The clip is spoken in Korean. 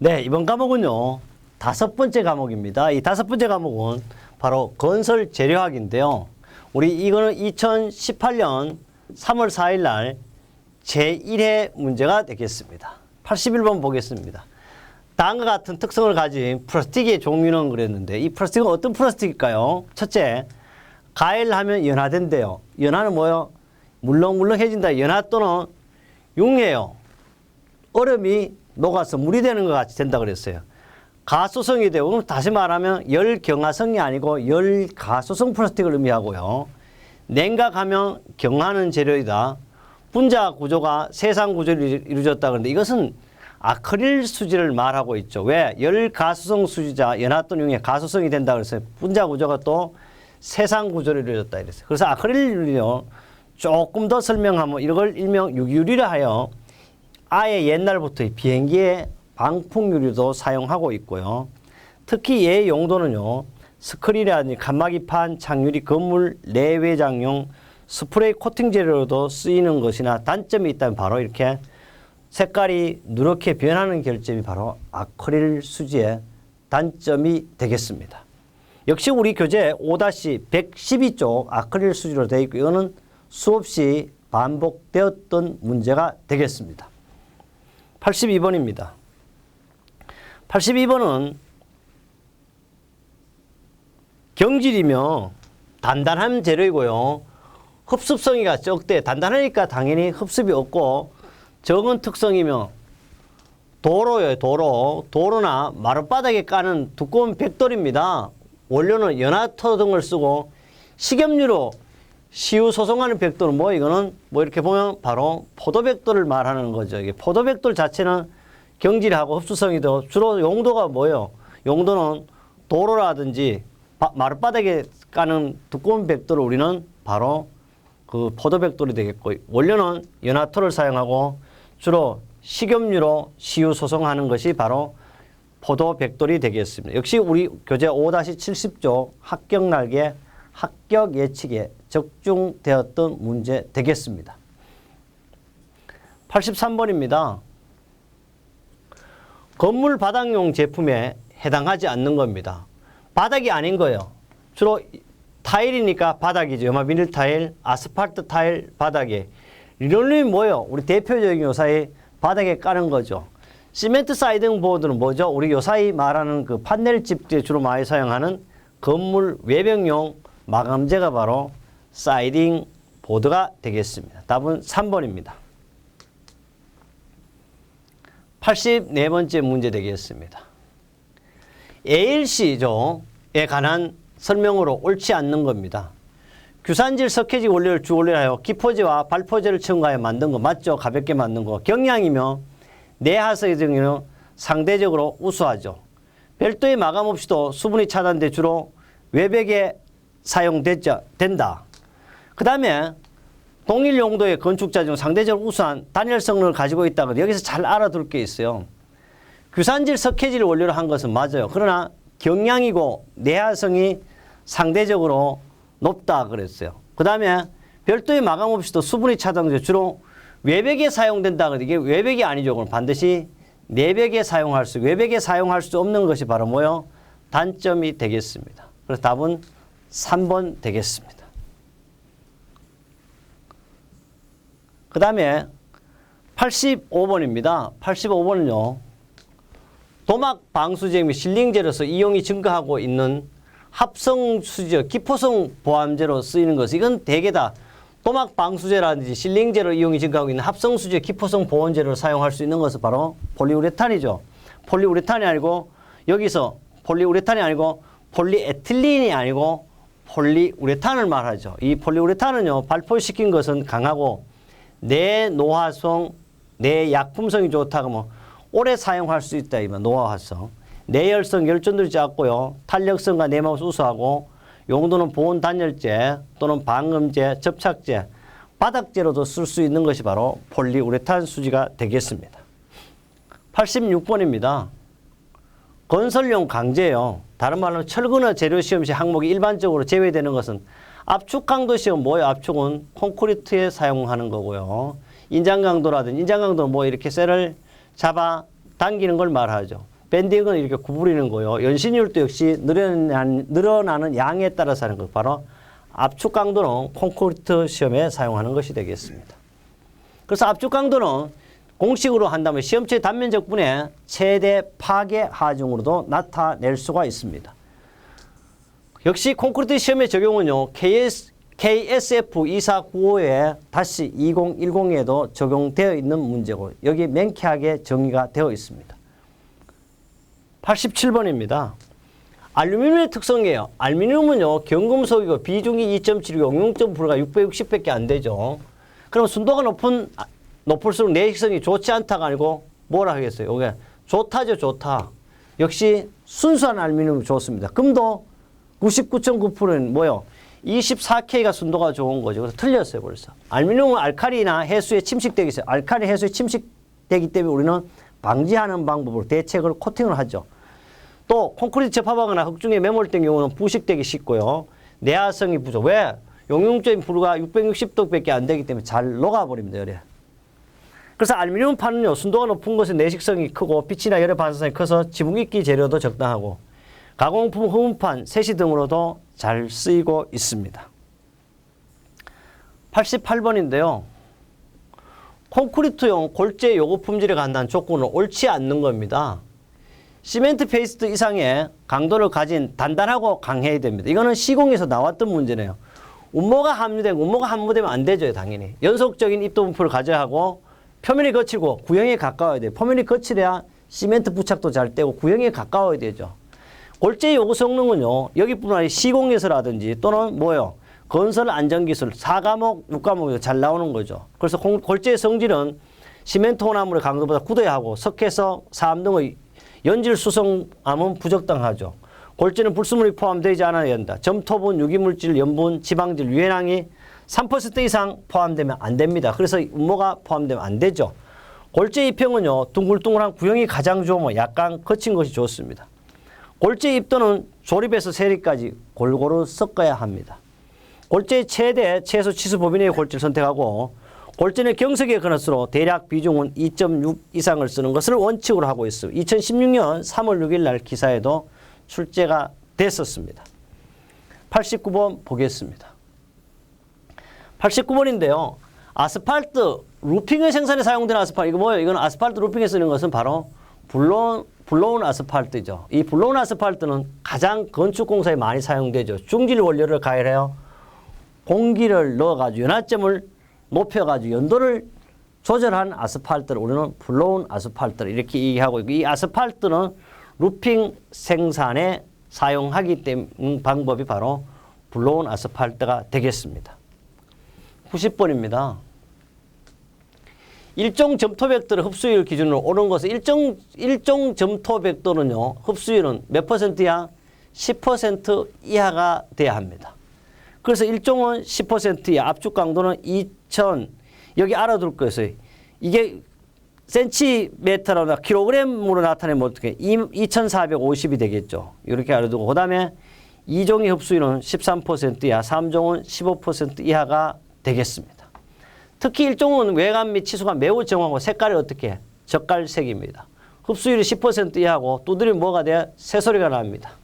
네, 이번 과목은요. 다섯 번째 과목입니다. 이 다섯 번째 과목은 바로 건설 재료학인데요. 우리 이거는 2018년 3월 4일 날 제1회 문제가 되겠습니다. 81번 보겠습니다. 다음과 같은 특성을 가진 플라스틱의 종류는 그랬는데 이 플라스틱은 어떤 플라스틱일까요? 첫째, 가열하면 연화된대요. 연화는 뭐요? 물렁물렁해진다. 연화 또는 융해요. 얼음이 녹아서 물이 되는 것 같이 된다 그랬어요. 가소성이 되고 다시 말하면 열경화성이 아니고 열가소성 플라스틱을 의미하고요. 냉각하면 경하는 재료이다. 분자 구조가 세상 구조를 이루어졌다 그런데 이것은 아크릴 수지를 말하고 있죠. 왜? 열가소성 수지자 연화돈 융의 가소성이 된다 그래서 분자 구조가 또 세상 구조를 이루어졌다 이랬어요. 그래서 아크릴유리요. 조금 더 설명하면 이걸 일명 유기유리라 하여 아예 옛날부터 비행기에 방풍 유리도 사용하고 있고요. 특히 얘 용도는요. 스크린이라든지 칸막이판, 창유리, 건물 내외장용, 스프레이 코팅 재료로도 쓰이는 것이나 단점이 있다면 바로 이렇게 색깔이 누렇게 변하는 결점이 바로 아크릴 수지의 단점이 되겠습니다. 역시 우리 교재 5-112쪽 아크릴 수지로 되어 있고 이거는 수없이 반복되었던 문제가 되겠습니다. 82번입니다. 82번은 경질이며 단단한 재료이고요. 흡습성이가 적대 단단하니까 당연히 흡습이 없고 적은 특성이며 도로예요 도로 도로나 마룻바닥에 까는 두꺼운 벽돌입니다 원료는 연화토 등을 쓰고 식염유로 시우 소송하는 벽돌은 뭐 이거는 뭐 이렇게 보면 바로 포도벽돌을 말하는 거죠 이게 포도벽돌 자체는 경질하고 흡수성이 더 주로 용도가 뭐예요 용도는 도로라든지 바- 마룻바닥에 까는 두꺼운 벽돌을 우리는 바로 그 포도벽돌이 되겠고 원료는 연화토를 사용하고 주로 식염유로 시유 소송하는 것이 바로 포도벽돌이 되겠습니다. 역시 우리 교재 5-70조 합격 날개 합격 예측에 적중되었던 문제 되겠습니다. 83번입니다. 건물 바닥용 제품에 해당하지 않는 겁니다. 바닥이 아닌 거예요. 주로 타일이니까 바닥이죠. 염화 비닐 타일, 아스팔트 타일 바닥에. 리놀륨이 뭐예요? 우리 대표적인 요사이 바닥에 까는 거죠. 시멘트 사이딩 보드는 뭐죠? 우리 요사이 말하는 그 판넬 집에 주로 많이 사용하는 건물 외벽용 마감재가 바로 사이딩 보드가 되겠습니다. 답은 3번입니다. 84번째 문제 되겠습니다. ALC조에 관한 설명으로 옳지 않는 겁니다. 규산질 석회지 원료를 주 원료하여 기포제와 발포제를 첨가해 만든 거 맞죠? 가볍게 만든 거. 경량이며 내하석의 경우는 상대적으로 우수하죠. 별도의 마감 없이도 수분이 차단돼 주로 외벽에 사용되자 된다. 그 다음에 동일 용도의 건축자 중 상대적으로 우수한 단열 성능을 가지고 있다고 여기서 잘 알아둘 게 있어요. 규산질 석회질 원료로 한 것은 맞아요. 그러나 경량이고 내화성이 상대적으로 높다 그랬어요. 그 다음에 별도의 마감 없이도 수분이 차단돼 주로 외벽에 사용된다 이게 외벽이 아니죠. 그럼 반드시 내벽에 사용할 수 외벽에 사용할 수 없는 것이 바로 뭐요? 단점이 되겠습니다. 그래서 답은 3번 되겠습니다. 그 다음에 85번입니다. 85번은요. 도막 방수제 및 실링제로서 이용이 증가하고 있는 합성 수제, 기포성 보암제로 쓰이는 것. 이건 대개 다 도막 방수제라든지 실링제로 이용이 증가하고 있는 합성 수제, 기포성 보온제로 사용할 수 있는 것은 바로 폴리우레탄이죠. 폴리우레탄이 아니고 여기서 폴리우레탄이 아니고 폴리에틸린이 아니고 폴리우레탄을 말하죠. 이 폴리우레탄은요 발포시킨 것은 강하고 내 노화성, 내 약품성이 좋다고 뭐 오래 사용할 수 있다 이만 노화성. 내열성 열전들이 작고요. 탄력성과 내막이 우수하고 용도는 보온 단열재 또는 방음제, 접착제, 바닥재로도 쓸 수 있는 것이 바로 폴리우레탄 수지가 되겠습니다. 86번입니다. 건설용 강제요. 다른 말로 철근어 재료 시험 시 항목이 일반적으로 제외되는 것은 압축 강도 시험 뭐예요? 압축은 콘크리트에 사용하는 거고요. 인장 강도라든지 인장 강도는 뭐 이렇게 셀을 잡아 당기는 걸 말하죠. 밴딩은 이렇게 구부리는 거요. 연신율도 역시 늘어나는, 늘어나는 양에 따라서 하는 것. 바로 압축 강도는 콘크리트 시험에 사용하는 것이 되겠습니다. 그래서 압축 강도는 공식으로 한다면 시험체 단면적분의 최대 파괴 하중으로도 나타낼 수가 있습니다. 역시 콘크리트 시험의 적용은요. KS, KSF 2495에 다시 2010에도 적용되어 있는 문제고 여기 명쾌하게 정의가 되어 있습니다. 87번입니다. 알루미늄의 특성이에요. 알루미늄은요, 경금속이고 비중이 2.7이고 용융점프가 660밖에 안 되죠. 그럼 순도가 높은, 아, 높을수록 내식성이 좋지 않다가 아니고 뭐라 하겠어요? 이게 좋다죠, 좋다. 역시 순수한 알루미늄이 좋습니다. 금도 99.9%는 뭐요? 24K가 순도가 좋은 거죠. 그래서 틀렸어요, 벌써. 알루미늄은 알칼리나 해수에 침식되기 있어요. 알칼리 해수에 침식되기 때문에 우리는 방지하는 방법으로 대책을 코팅을 하죠. 또 콘크리트 접합하거나 흙중에 매몰된 경우는 부식되기 쉽고요. 내화성이 부족. 왜? 용융적인 불과 660도밖에 안 되기 때문에 잘 녹아버립니다. 열에. 그래서 알루미늄 판은요. 순도가 높은 것은 내식성이 크고 빛이나 열의 반사성이 커서 지붕익기 재료도 적당하고 가공품, 후문판, 세시 등으로도 잘 쓰이고 있습니다. 88번인데요. 콘크리트용 골재 요구 품질에 간다는 조건은 옳지 않는 겁니다. 시멘트 페이스트 이상의 강도를 가진 단단하고 강해야 됩니다. 이거는 시공에서 나왔던 문제네요. 운모가 함유되고 운모가 함유되면 안 되죠, 당연히. 연속적인 입도 분포를 가져야 하고 표면이 거치고 구형에 가까워야 돼요. 표면이 거칠어야 시멘트 부착도 잘 되고 구형에 가까워야 되죠. 골재 요구 성능은요. 여기뿐만 아니라 시공에서라든지 또는 뭐요. 건설 안전기술 4과목, 6과목에서 잘 나오는 거죠. 그래서 공- 골재의 성질은 시멘트 혼합물의 강도보다 굳어야 하고 석회서, 사암 등의 연질 수성암은 부적당하죠. 골재는 불순물이 포함되지 않아야 한다. 점토분, 유기물질, 염분, 지방질, 유해량이 3% 이상 포함되면 안 됩니다. 그래서 음모가 포함되면 안 되죠. 골재 입형은요. 둥글둥글한 구형이 가장 좋으면 약간 거친 것이 좋습니다. 골재 입도는 조립에서 세리까지 골고루 섞어야 합니다. 골재의 최대 최소 치수 범위 내의 골재를 선택하고 골재는 경석에 근할수록 대략 비중은 2.6 이상을 쓰는 것을 원칙으로 하고 있어요. 2016년 3월 6일 날 기사에도 출제가 됐었습니다. 89번 보겠습니다. 89번인데요. 아스팔트 루핑의 생산에 사용되는 아스팔트 이거 뭐예요? 이건 아스팔트 루핑에 쓰는 것은 바로 블로운 블로운 아스팔트죠. 이 블로운 아스팔트는 가장 건축 공사에 많이 사용되죠. 중질 원료를 가열해요. 공기를 넣어가지고 연화점을 높여가지고 연도를 조절한 아스팔트를 우리는 블로운 아스팔트를 이렇게 얘기하고 있고 이 아스팔트는 루핑 생산에 사용하기 때문 방법이 바로 블로운 아스팔트가 되겠습니다. 90번입니다. 일종 점토 벡터를 흡수율 기준으로 오른 것은 일종 일종 점토 벡터는요 흡수율은 몇 퍼센트야? 10% 이하가 돼야 합니다. 그래서 일종은 10% 이하, 압축 강도는 2,000 여기 알아둘 것이 이게 센티메터나 킬로그램으로 나타내면 어떻게 2,450이 되겠죠. 이렇게 알아두고 그다음에 2종의 흡수율은 13% 이하, 3종은 15% 이하가 되겠습니다. 특히 1종은 외관 및 치수가 매우 정하고 색깔이 어떻게 해? 젓갈색입니다. 흡수율이 10% 이하고 두드리면 뭐가 돼? 새소리가 납니다.